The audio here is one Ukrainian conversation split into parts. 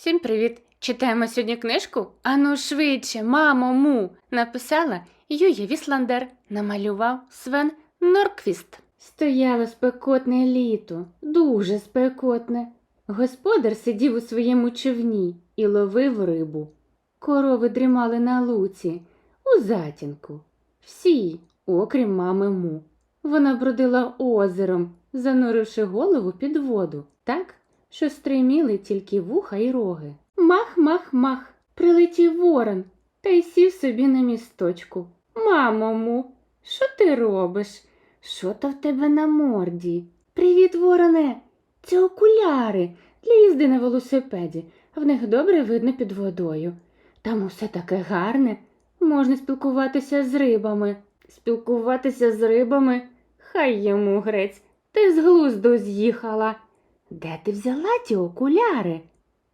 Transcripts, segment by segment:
Всім привіт! Читаємо сьогодні книжку Ану швидше, мамо му. Написала Юя Вісландер, намалював Свен Норквіст. Стояло спекотне літо, дуже спекотне. Господар сидів у своєму човні і ловив рибу. Корови дрімали на луці, у затінку. Всі, окрім мами му. Вона бродила озером, зануривши голову під воду, так, що стриміли тільки вуха й роги. Мах, мах, мах, прилетів ворон та й сів собі на місточку. Мамо що ти робиш? Що то в тебе на морді? Привіт, вороне. Це окуляри для їзди на велосипеді. В них добре видно під водою. Там усе таке гарне. Можна спілкуватися з рибами. Спілкуватися з рибами? Хай йому грець, ти з глузду з'їхала. Де ти взяла ті окуляри?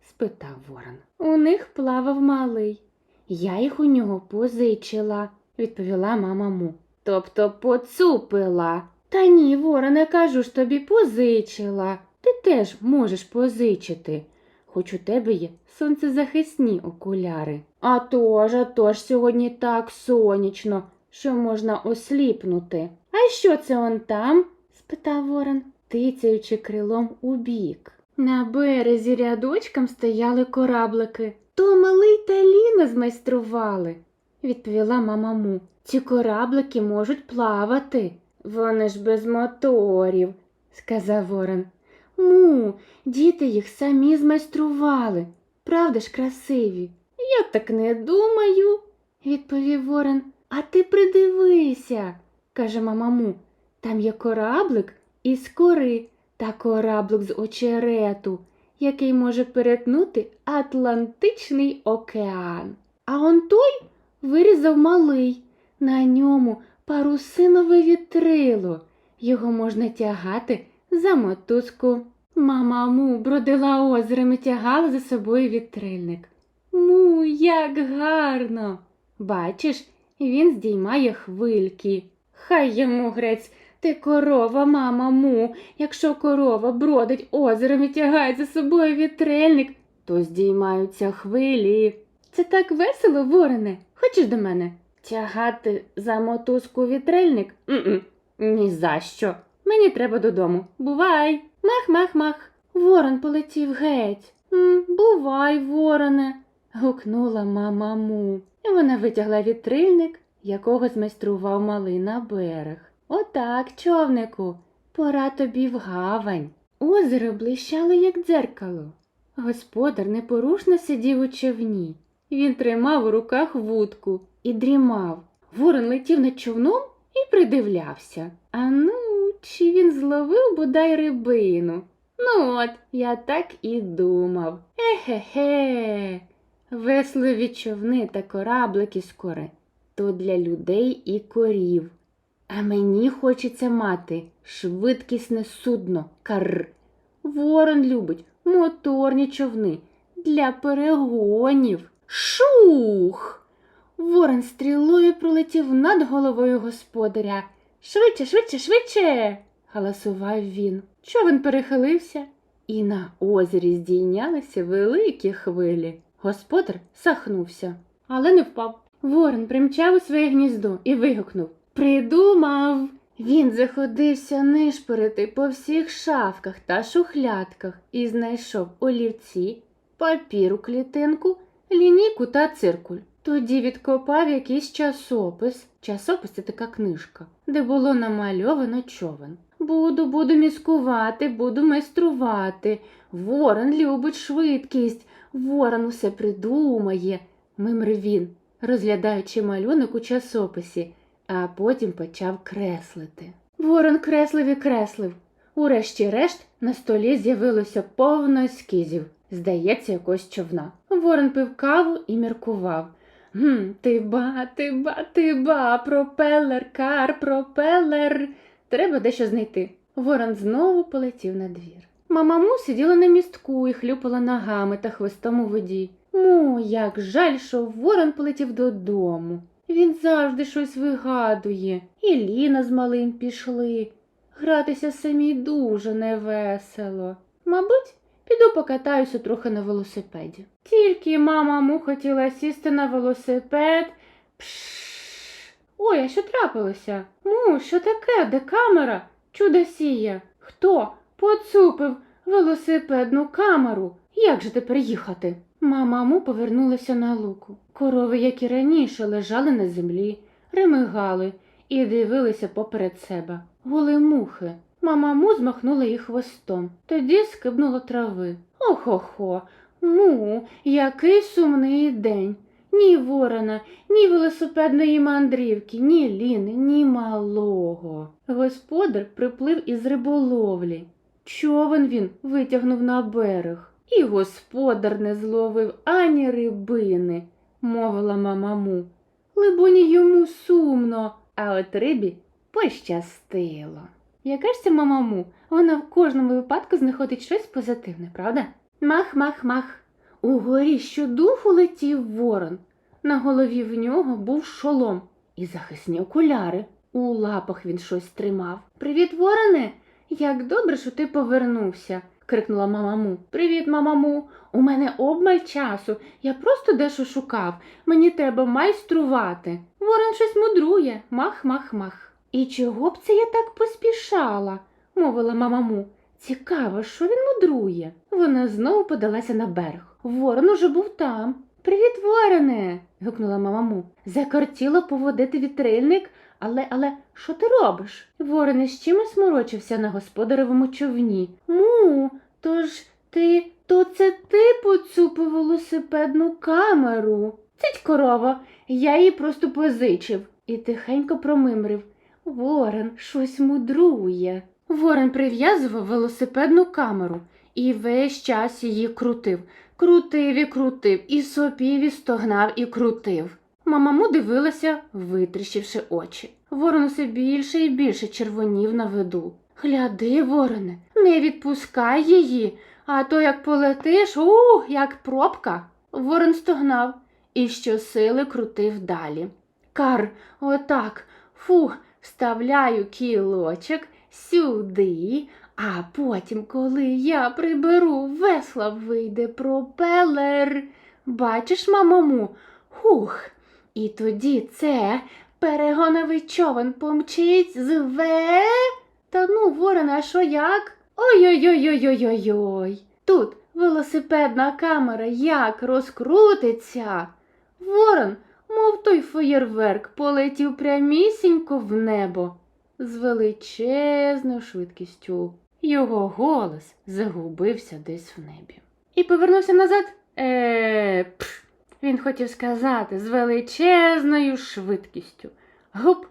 спитав ворон. У них плавав малий. Я їх у нього позичила, відповіла мама му. Тобто поцупила. Та ні, вороне, кажу ж тобі, позичила. Ти теж можеш позичити, хоч у тебе є сонцезахисні окуляри. А то ж, а то ж сьогодні так сонячно, що можна осліпнути. А що це он там? спитав ворон, тицяючи крилом у бік. На березі рядочком стояли кораблики. То малий та Ліна змайстрували, відповіла мама му. Ці кораблики можуть плавати. Вони ж без моторів, сказав ворон. Му, діти їх самі змайстрували. Правда ж красиві? Я так не думаю, відповів ворон. А ти придивися, каже мама му. Там є кораблик із кори та кораблик з очерету, який може перетнути Атлантичний океан. А он той вирізав малий. На ньому парусинове вітрило. Його можна тягати за мотузку. Мама му бродила озером і тягала за собою вітрильник. Му, як гарно. Бачиш, він здіймає хвильки. Хай йому грець, ти корова, мама му. Якщо корова бродить озером і тягає за собою вітрильник, то здіймаються хвилі. Це так весело, вороне. Хочеш до мене? Тягати за мотузку вітрильник? м Ні за що. Мені треба додому. Бувай. Мах, мах, мах. Ворон полетів геть. «М, Бувай, вороне. гукнула мама му. І вона витягла вітрильник, якого змайстрував малий на берег. Отак, човнику, пора тобі в гавань. Озеро блищало, як дзеркало. Господар непорушно сидів у човні. Він тримав у руках вудку і дрімав. Ворон летів над човном і придивлявся. А ну, чи він зловив бодай рибину? Ну от, я так і думав. Ехе-хе. Весливі човни та кораблики скоре то для людей і корів. А мені хочеться мати швидкісне судно, карр. Ворон любить моторні човни для перегонів. Шух! Ворон стрілою пролетів над головою господаря. Швидше, швидше, швидше. галасував він. Човен перехилився, і на озері здійнялися великі хвилі. Господар сахнувся, але не впав. Ворон примчав у своє гніздо і вигукнув Придумав. Він заходився нишпорити по всіх шафках та шухлядках і знайшов олівці, папір у клітинку, лінійку та циркуль. Тоді відкопав якийсь часопис. Часопис це така книжка, де було намальовано човен. Буду, буду міскувати, буду майструвати. Ворон любить швидкість, ворон усе придумає, мимрив він, розглядаючи малюнок у часописі, а потім почав креслити. Ворон креслив і креслив. Урешті-решт на столі з'явилося повно ескізів, здається, якось човна. Ворон пив каву і міркував. Гм, ти ба, ти ба, ба, пропелер, кар, пропелер. Треба дещо знайти. Ворон знову полетів на двір. Мама Му сиділа на містку і хлюпала ногами та хвостом у воді. Му, як жаль, що ворон полетів додому. Він завжди щось вигадує. І Ліна з малим пішли. Гратися самі дуже невесело. Мабуть, піду покатаюся трохи на велосипеді. Тільки мама му хотіла сісти на велосипед. Пш. Ой, а що трапилося? Му, що таке? Де камера? Чудосія. Хто поцупив велосипедну камеру? Як же тепер їхати? Мама му повернулася на луку. Корови, як і раніше, лежали на землі, ремигали і дивилися поперед себе. Гули мухи. Мама му змахнула їх хвостом, тоді скибнула трави. Охо-хо, му, який сумний день. Ні ворона, ні велосипедної мандрівки, ні ліни, ні малого. Господар приплив із риболовлі. Човен він витягнув на берег. І господар не зловив ані рибини, мовила мама му. Либоні йому сумно, а от рибі пощастило. Яка ж ця мама му? Вона в кожному випадку знаходить щось позитивне, правда? Мах, мах, мах. Угорі щодуху летів ворон. На голові в нього був шолом і захисні окуляри. У лапах він щось тримав. Привіт, вороне! Як добре, що ти повернувся, крикнула мама му. Привіт, мама му. У мене обмаль часу. Я просто дещо шукав. Мені треба майструвати. Ворон щось мудрує. Мах, мах, мах. І чого б це я так поспішала? мовила мама му. Цікаво, що він мудрує. Вона знову подалася на берег. Ворон уже був там. Привіт, вороне. гукнула мама му. Закортіло поводити вітрильник, але, але, що ти робиш? Ворон із чимось морочився на господаревому човні. Му, тож ти, то це ти поцупив велосипедну камеру. Цить корова, я її просто позичив і тихенько промимрив. Ворон щось мудрує. Ворон прив'язував велосипедну камеру і весь час її крутив. Крутив і крутив, і сопів, і стогнав, і крутив. Мамаму дивилася, витріщивши очі. Ворон усе більше і більше червонів на виду. Гляди, вороне, не відпускай її, а то як полетиш, ух, як пробка. Ворон стогнав і щосили крутив далі. Кар, отак, фух, вставляю кілочок сюди, а потім, коли я приберу, весла вийде пропелер. Бачиш, мамому? Хух. І тоді це перегоновий човен помчить зве. Та ну, ворона, що як? Ой-ой-ой-ой-ой-ой-ой. Тут велосипедна камера як розкрутиться. Ворон, мов той феєрверк, полетів прямісінько в небо з величезною швидкістю. Його голос загубився десь в небі. І повернувся назад. Е, пф, він хотів сказати з величезною швидкістю. Гуп,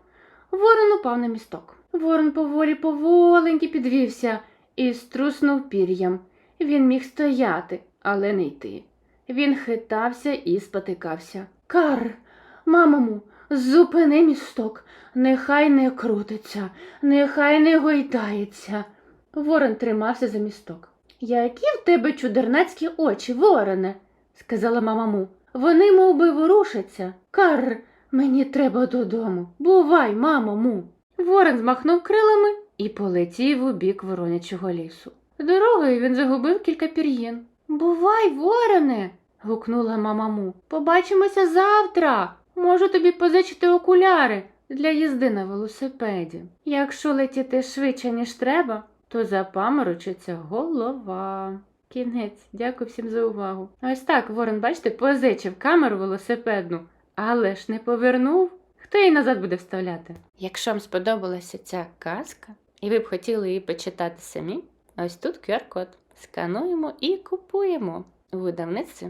ворон упав на місток. Ворон поволі поволеньки підвівся і струснув пір'ям. Він міг стояти, але не йти. Він хитався і спотикався. Кар, мамому, зупини місток, нехай не крутиться, нехай не гойдається. Ворон тримався за місток. Які в тебе чудернацькі очі, вороне, сказала мама му. Вони мов би, ворушаться. Кар, мені треба додому. Бувай, мамо му. Ворон змахнув крилами і полетів у бік воронячого лісу. Дорогою він загубив кілька пір'їн. Бувай, вороне. гукнула мама му. Побачимося завтра. Можу тобі позичити окуляри для їзди на велосипеді. Якщо летіти швидше, ніж треба, то запаморочиться голова. Кінець, дякую всім за увагу. Ось так, Ворон, бачите, позичив камеру велосипедну, але ж не повернув. Хто її назад буде вставляти? Якщо вам сподобалася ця казка, і ви б хотіли її почитати самі, ось тут QR-код. Скануємо і купуємо у видавництві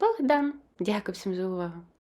Богдан. Дякую всім за увагу.